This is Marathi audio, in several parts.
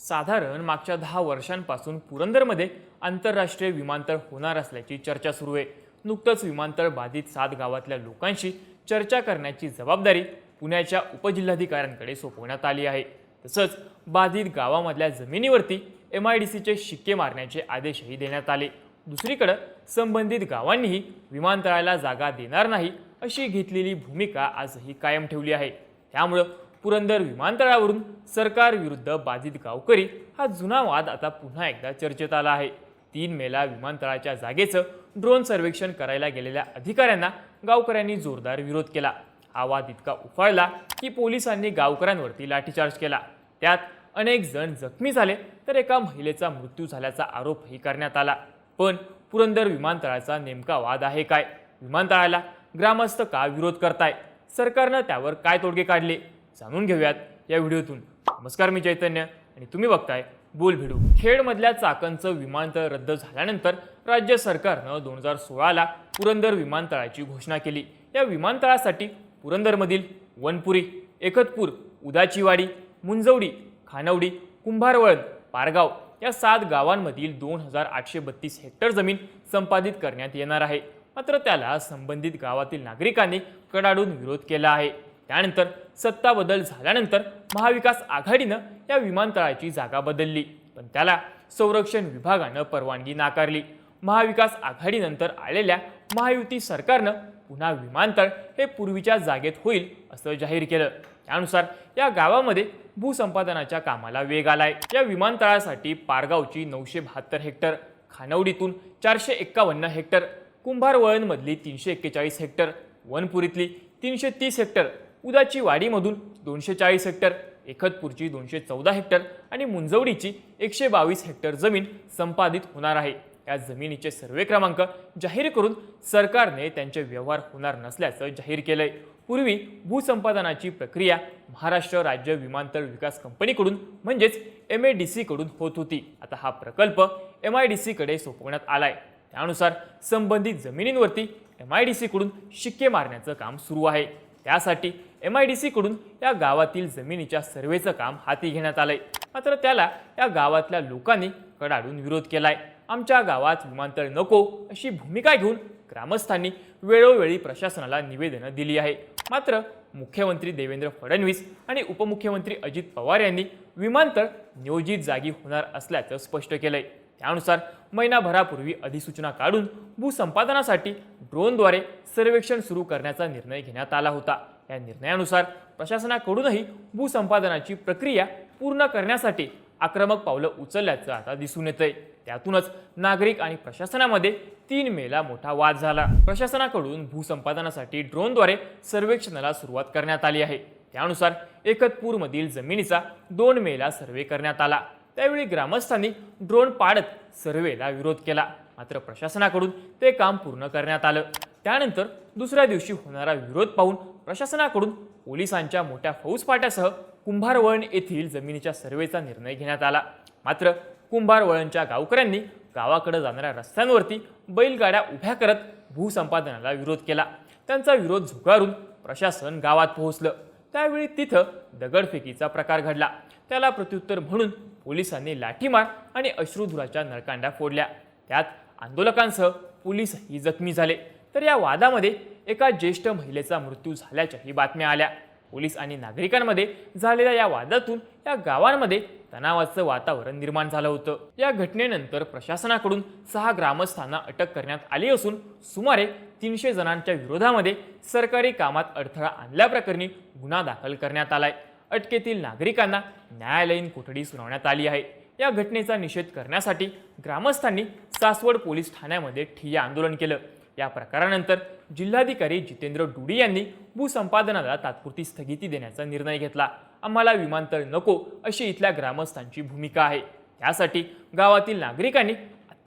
साधारण मागच्या दहा वर्षांपासून पुरंदरमध्ये आंतरराष्ट्रीय विमानतळ होणार असल्याची चर्चा सुरू आहे. नुकतंच विमानतळ बाधित सात गावातल्या लोकांशी चर्चा करण्याची जबाबदारी पुण्याच्या उपजिल्हाधिकाऱ्यांकडे सोपवण्यात आली आहे. तसंच बाधित गावामधल्या जमिनीवरती एम आय डी सीचे शिक्के मारण्याचे आदेशही देण्यात आले. दुसरीकडं संबंधित गावांनीही विमानतळाला जागा देणार नाही अशी घेतलेली भूमिका आजही कायम ठेवली आहे. त्यामुळं पुरंदर विमानतळावरून सरकार विरुद्ध बाधित गावकरी हा जुना वाद आता पुन्हा एकदा चर्चेत आला आहे. तीन मेला विमानतळाच्या जागेचं ड्रोन सर्वेक्षण करायला गेलेल्या अधिकाऱ्यांना गावकऱ्यांनी जोरदार विरोध केला. हा वाद इतका उफाळला की पोलिसांनी गावकऱ्यांवरती लाठीचार्ज केला. त्यात अनेक जण जखमी झाले तर एका महिलेचा मृत्यू झाल्याचा आरोपही करण्यात आला. पण पुरंदर विमानतळाचा नेमका वाद आहे काय? विमानतळाला ग्रामस्थ का विरोध करताय? सरकारनं त्यावर काय तोडगे काढले? जाणून घेऊयात या व्हिडिओतून. नमस्कार मी चैतन्य आणि तुम्ही बघताय बोल भिडू. खेडमधल्या चाकणचं विमानतळ रद्द झाल्यानंतर राज्य सरकारनं दोन हजार सोळाला पुरंदर विमानतळाची घोषणा केली. या विमानतळासाठी पुरंदरमधील वनपुरी एकतपूर उदाचीवाडी मुंजवडी खानवडी कुंभारवळण पारगाव या सात गावांमधील दोन हजार आठशे बत्तीस हेक्टर जमीन संपादित करण्यात येणार आहे. मात्र त्याला संबंधित गावातील नागरिकांनी कडाडून विरोध केला आहे. त्यानंतर सत्ता बदल झाल्यानंतर महाविकास आघाडीनं या विमानतळाची जागा बदलली. पण त्याला संरक्षण विभागानं परवानगी नाकारली. महाविकास आघाडीनंतर आलेल्या महायुती सरकारनं पुन्हा विमानतळ हे पूर्वीच्या जागेत होईल असं जाहीर केलं. त्यानुसार या गावामध्ये भूसंपादनाच्या कामाला वेग आलाय. या विमानतळासाठी पारगावची नऊशे बहात्तर हेक्टर खानवडीतून चारशे एक्कावन्न हेक्टर कुंभारवळणमधली तीनशे एक्केचाळीस हेक्टर वनपुरीतली तीनशे तीस हेक्टर उदाची वाडीमधून दोनशे चाळीस हेक्टर एकतपूरची दोनशे चौदा हेक्टर आणि मुंजवडीची एकशे बावीस हेक्टर जमीन संपादित होणार आहे. या जमिनीचे सर्वे क्रमांक जाहीर करून सरकारने त्यांचे व्यवहार होणार नसल्याचं जाहीर केलंय. पूर्वी भूसंपादनाची प्रक्रिया महाराष्ट्र राज्य विमानतळ विकास कंपनीकडून म्हणजेच एम ए डी सीकडून होत होती. आता हा प्रकल्प एम आय डी सीकडे सोपवण्यात आलाय. त्यानुसार संबंधित जमिनींवरती एम आय डी सीकडून शिक्के मारण्याचं काम सुरू आहे. त्यासाठी एम आय डी सीकडून या गावातील जमिनीच्या सर्वेचं काम हाती घेण्यात आलंय. मात्र त्याला या गावातल्या लोकांनी कडाडून विरोध केलाय. आमच्या गावात विमानतळ नको अशी भूमिका घेऊन ग्रामस्थांनी वेळोवेळी प्रशासनाला निवेदनं दिली आहे. मात्र मुख्यमंत्री देवेंद्र फडणवीस आणि उपमुख्यमंत्री अजित पवार यांनी विमानतळ नियोजित जागी होणार असल्याचं स्पष्ट केलंय. त्यानुसार महिनाभरापूर्वी अधिसूचना काढून भूसंपादनासाठी ड्रोनद्वारे सर्वेक्षण सुरू करण्याचा निर्णय घेण्यात आला होता. या निर्णयानुसार प्रशासनाकडूनही भूसंपादनाची प्रक्रिया पूर्ण करण्यासाठी आक्रमक पावलं उचलल्याचं आता दिसून येतंय. त्यातूनच नागरिक आणि प्रशासनामध्ये तीन मेला मोठा वाद झाला. प्रशासनाकडून भूसंपादनासाठी ड्रोनद्वारे सर्वेक्षणाला सुरुवात करण्यात आली आहे. त्यानुसार एकतपूरमधील जमिनीचा दोन मेला सर्वे करण्यात आला. त्यावेळी ग्रामस्थांनी ड्रोन पाडत सर्वेला विरोध केला. मात्र प्रशासनाकडून ते काम पूर्ण करण्यात आलं. त्यानंतर दुसऱ्या दिवशी होणारा विरोध पाहून प्रशासनाकडून पोलिसांच्या मोठ्या फौजफाट्यासह कुंभारवळण येथील जमिनीच्या सर्वेचा निर्णय घेण्यात आला. मात्र कुंभारवळणच्या गावकऱ्यांनी गावाकडे जाणाऱ्या रस्त्यांवरती बैलगाड्या उभ्या करत भूसंपादनाला विरोध केला. त्यांचा विरोध झुगारून प्रशासन गावात पोहोचलं. त्यावेळी तिथं दगडफेकीचा प्रकार घडला. त्याला प्रत्युत्तर म्हणून पोलिसांनी लाठीमार आणि अश्रुधुराच्या नळकांड्या फोडल्या. त्यात आंदोलकांसह पोलीसही जखमी झाले. तर या वादामध्ये एका ज्येष्ठ महिलेचा मृत्यू झाल्याच्याही बातम्या आल्या. पोलीस आणि नागरिकांमध्ये झालेल्या या वादातून या गावांमध्ये तणावाचं वातावरण निर्माण झालं होतं. या घटनेनंतर प्रशासनाकडून सहा ग्रामस्थांना अटक करण्यात आली असून सुमारे तीनशे जणांच्या विरोधामध्ये सरकारी कामात अडथळा आणल्याप्रकरणी गुन्हा दाखल करण्यात आलाय. अटकेतील नागरिकांना न्यायालयीन कोठडी सुनावण्यात आली आहे. या घटनेचा निषेध करण्यासाठी ग्रामस्थांनी सासवड पोलीस ठाण्यामध्ये ठिय्या आंदोलन केलं. या प्रकारानंतर जिल्हाधिकारी जितेंद्र डुडी यांनी भूसंपादनाला तात्पुरती स्थगिती देण्याचा निर्णय घेतला. आम्हाला विमानतळ नको अशी इथल्या ग्रामस्थांची भूमिका आहे. त्यासाठी गावातील नागरिकांनी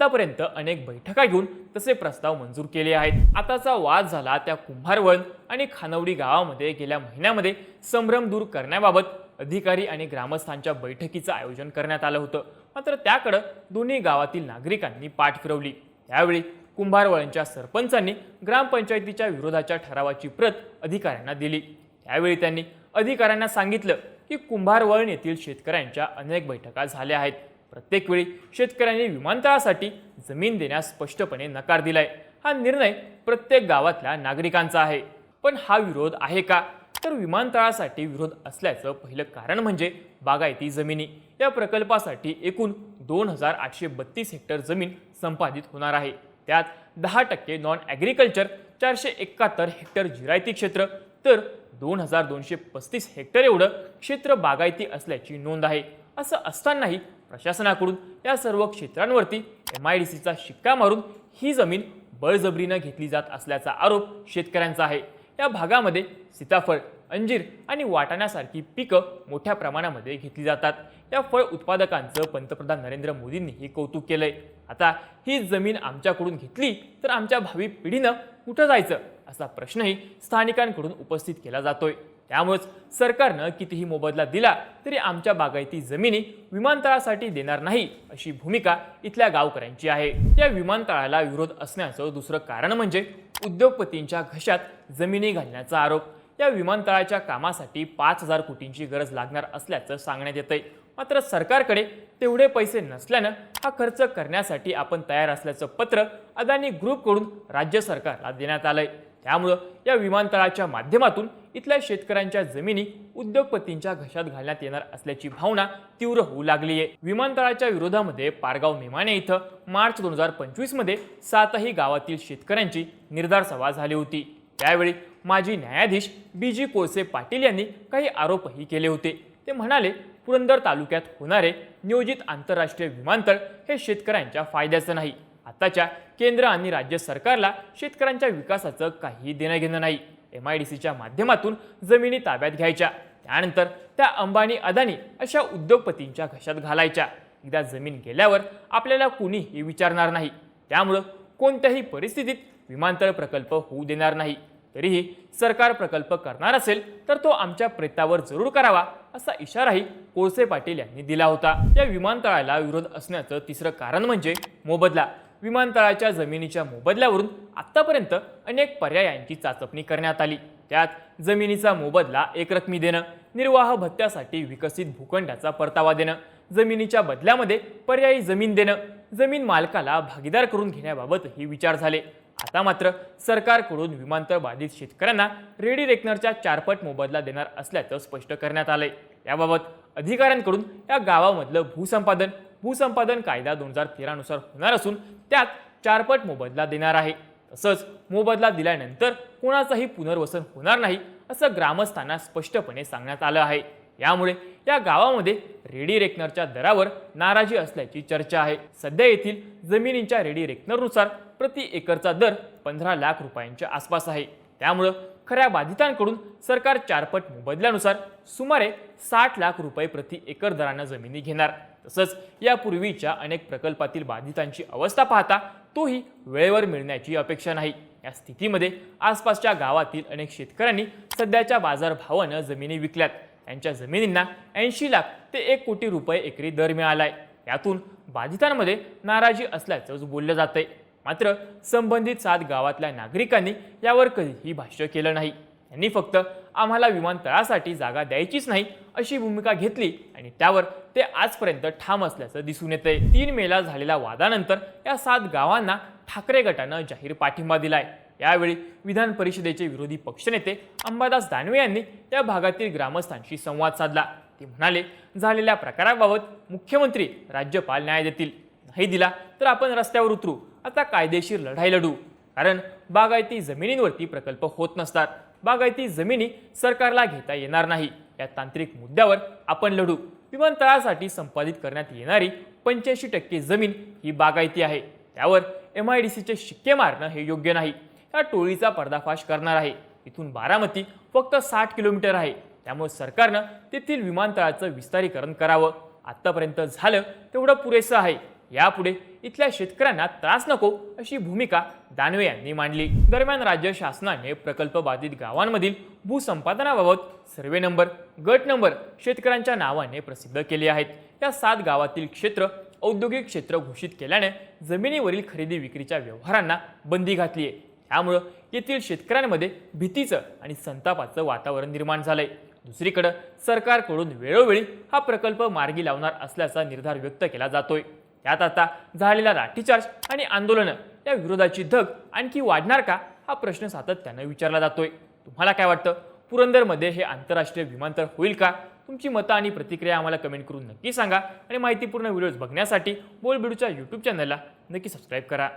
आत्तापर्यंत अनेक बैठका घेऊन तसे प्रस्ताव मंजूर केले आहेत. आताचा वाद झाला त्या कुंभारवळण आणि खानवडी गावामध्ये गेल्या महिन्यामध्ये संभ्रम दूर करण्याबाबत अधिकारी आणि ग्रामस्थांच्या बैठकीचं आयोजन करण्यात आलं होतं. मात्र त्याकडं दोन्ही गावातील नागरिकांनी पाठ फिरवली. त्यावेळी कुंभारवळणच्या सरपंचांनी ग्रामपंचायतीच्या विरोधाच्या ठरावाची प्रत अधिकाऱ्यांना दिली. त्यावेळी त्यांनी अधिकाऱ्यांना सांगितलं की कुंभारवळण येथील शेतकऱ्यांच्या अनेक बैठका झाल्या आहेत. प्रत्येक वेळी शेतकऱ्यांनी विमानतळासाठी जमीन देण्यास स्पष्टपणे नकार दिलाय. हा निर्णय प्रत्येक गावातल्या नागरिकांचा आहे. पण हा विरोध आहे का? तर विमानतळासाठी विरोध असल्याचं पहिलं कारण म्हणजे बागायती जमिनी. या प्रकल्पासाठी एकूण दोन हजार आठशे बत्तीस हेक्टर जमीन संपादित होणार आहे. त्यात दहा टक्के नॉन ॲग्रिकल्चर चारशे एकाहत्तर हेक्टर जिरायती क्षेत्र तर दोन हजार दोनशे पस्तीस हेक्टर एवढं क्षेत्र बागायती असल्याची नोंद आहे. असं असतानाही प्रशासनाकडून या सर्व क्षेत्रांवरती एम आय डी सीचा शिक्का मारून ही जमीन बळजबरीनं घेतली जात असल्याचा आरोप शेतकऱ्यांचा आहे. या भागामध्ये सीताफळ अंजीर आणि वाटाण्यासारखी पिकं मोठ्या प्रमाणामध्ये घेतली जातात. या फळ उत्पादकांचं पंतप्रधान नरेंद्र मोदींनीही कौतुक केलंय. आता ही जमीन आमच्याकडून घेतली तर आमच्या भावी पिढीनं कुठं जायचं? असा प्रश्नही स्थानिकांकडून उपस्थित केला जातोय. त्यामुळेच सरकारनं कितीही मोबदला दिला तरी आमच्या बागायती जमिनी विमानतळासाठी देणार नाही अशी भूमिका इथल्या गावकऱ्यांची आहे. या विमानतळाला विरोध असण्याचं दुसरं कारण म्हणजे उद्योगपतींच्या घशात जमिनी घालण्याचा आरोप. या विमानतळाच्या कामासाठी पाच हजार कोटींची गरज लागणार असल्याचं सांगण्यात येतंय. मात्र सरकारकडे तेवढे पैसे नसल्यानं हा खर्च करण्यासाठी आपण तयार असल्याचं पत्र अदानी ग्रुपकडून राज्य सरकारला देण्यात आलंय. त्यामुळं या विमानतळाच्या माध्यमातून इथल्या शेतकऱ्यांच्या जमिनी उद्योगपतींच्या घशात घालण्यात येणार असल्याची भावना तीव्र होऊ लागली आहे. विमानतळाच्या विरोधामध्ये पारगाव मेमाने इथं मार्च दोन हजार पंचवीसमध्ये सातही गावातील शेतकऱ्यांची निर्धार सभा झाली होती. त्यावेळी माजी न्यायाधीश बी जी कोळसे पाटील यांनी काही आरोपही केले होते. ते म्हणाले पुरंदर तालुक्यात होणारे नियोजित आंतरराष्ट्रीय विमानतळ हे शेतकऱ्यांच्या फायद्याचं नाही. आताच्या केंद्र आणि राज्य सरकारला शेतकऱ्यांच्या विकासाचं काही देणं घेणं नाही. एम आय डी सीच्या माध्यमातून जमिनी ताब्यात घ्यायच्या. त्यानंतर त्या अंबानी अदानी अशा उद्योगपतींच्या घशात घालायच्या. एकदा जमीन गेल्यावर आपल्याला कुणीही विचारणार नाही. त्यामुळं कोणत्याही परिस्थितीत विमानतळ प्रकल्प होऊ देणार नाही. तरीही सरकार प्रकल्प करणार असेल तर तो आमच्या प्रेतावर जरूर करावा असा इशाराही कोळसे पाटील यांनी दिला होता. या विमानतळाला विरोध असण्याचं तिसरं कारण म्हणजे मोबदला. विमानतळाच्या जमिनीच्या मोबदल्यावरून आत्तापर्यंत अनेक पर्यायांची चाचपणी करण्यात आली. त्यात जमिनीचा मोबदला एकरकमी देणं निर्वाह भत्त्यासाठी विकसित भूखंडाचा परतावा देणं जमिनीच्या बदल्यामध्ये पर्यायी जमीन देणं जमीन मालकाला भागीदार करून घेण्याबाबतही विचार झाले. आता मात्र सरकारकडून विमानतळ बाधित शेतकऱ्यांना रेडी रेकनरच्या चारपट मोबदला देणार असल्याचं स्पष्ट करण्यात आलंय. याबाबत अधिकाऱ्यांकडून या गावामधलं भूसंपादन भूसंपादन कायदा दोन हजार तेरानुसार होणार असून त्यात चारपट मोबदला देणार आहे. तसंच मोबदला दिल्यानंतर कोणाचंही पुनर्वसन होणार नाही असं ग्रामस्थांना स्पष्टपणे सांगण्यात आलं आहे. यामुळे या गावामध्ये रेडी रेकनरच्या दरावर नाराजी असल्याची चर्चा आहे. सध्या येथील जमिनींच्या रेडी रेकनरनुसार प्रति एकरचा दर पंधरा लाख रुपयांच्या आसपास आहे. त्यामुळं खऱ्या बाधितांकडून सरकार चारपट मोबदल्यानुसार सुमारे साठ लाख रुपये प्रति एकर दरानं जमिनी घेणार. तसंच यापूर्वीच्या अनेक प्रकल्पातील बाधितांची अवस्था पाहता तोही वेळेवर मिळण्याची अपेक्षा नाही. या स्थितीमध्ये आसपासच्या गावातील अनेक शेतकऱ्यांनी सध्याच्या बाजारभावानं जमिनी विकल्यात. त्यांच्या जमिनींना ऐंशी लाख ते एक कोटी रुपये एकरी दर मिळालाय. यातून बाधितांमध्ये नाराजी असल्याचं बोललं जातंय. मात्र संबंधित सात गावातल्या नागरिकांनी यावर कधीही भाष्य केलं नाही. त्यांनी फक्त आम्हाला विमानतळासाठी जागा द्यायचीच नाही अशी भूमिका घेतली आणि त्यावर ते आजपर्यंत ठाम असल्याचं दिसून येतंय. तीन मेला झालेल्या वादानंतर या सात गावांना ठाकरे गटानं जाहीर पाठिंबा दिलाय. यावेळी विधान परिषदेचे विरोधी पक्षनेते अंबादास दानवे यांनी त्या भागातील ग्रामस्थांशी संवाद साधला. ते म्हणाले झालेल्या प्रकाराबाबत मुख्यमंत्री राज्यपाल न्याय देतील. नाही दिला तर आपण रस्त्यावर उतरू. आता कायदेशीर लढाई लढू. कारण बागायती जमिनींवरती प्रकल्प होत नसतात. बागायती जमिनी सरकारला घेता येणार नाही. या तांत्रिक मुद्द्यावर आपण लढू. विमानतळासाठी संपादित करण्यात येणारी पंच्याऐंशी टक्के जमीन ही बागायती आहे. त्यावर एम आय डी सीचे शिक्के मारणं हे योग्य नाही. या टोळीचा पर्दाफाश करणार आहे. इथून बारामती फक्त साठ किलोमीटर आहे. त्यामुळे सरकारनं तेथील विमानतळाचं विस्तारीकरण करावं. आत्तापर्यंत झालं तेवढं पुरेसं आहे. यापुढे इथल्या शेतकऱ्यांना त्रास नको अशी भूमिका दानवे यांनी मांडली. दरम्यान राज्य शासनाने प्रकल्प बाधित गावांमधील भूसंपादनाबाबत सर्वे नंबर गट नंबर शेतकऱ्यांच्या नावाने प्रसिद्ध केले आहेत. या सात गावातील क्षेत्र औद्योगिक क्षेत्र घोषित केल्याने जमिनीवरील खरेदी विक्रीच्या व्यवहारांना बंदी घातली आहे. त्यामुळं येथील शेतकऱ्यांमध्ये भीतीचं आणि संतापाचं वातावरण निर्माण झालंय. दुसरीकडं सरकारकडून वेळोवेळी हा प्रकल्प मार्गी लावणार असल्याचा निर्धार व्यक्त केला जातोय. त्यात आता झालेला लाठीचार्ज आणि आंदोलनं या विरोधाची धग आणखी वाढणार का? हा प्रश्न सातत्यानं विचारला जातोय. तुम्हाला काय वाटतं? पुरंदरमध्ये हे आंतरराष्ट्रीय विमानतळ होईल का? तुमची मतं आणि प्रतिक्रिया आम्हाला कमेंट करून नक्की सांगा. आणि माहितीपूर्ण व्हिडिओज बघण्यासाठी बोलबिडूच्या यूट्यूब चॅनलला नक्की सबस्क्राईब करा.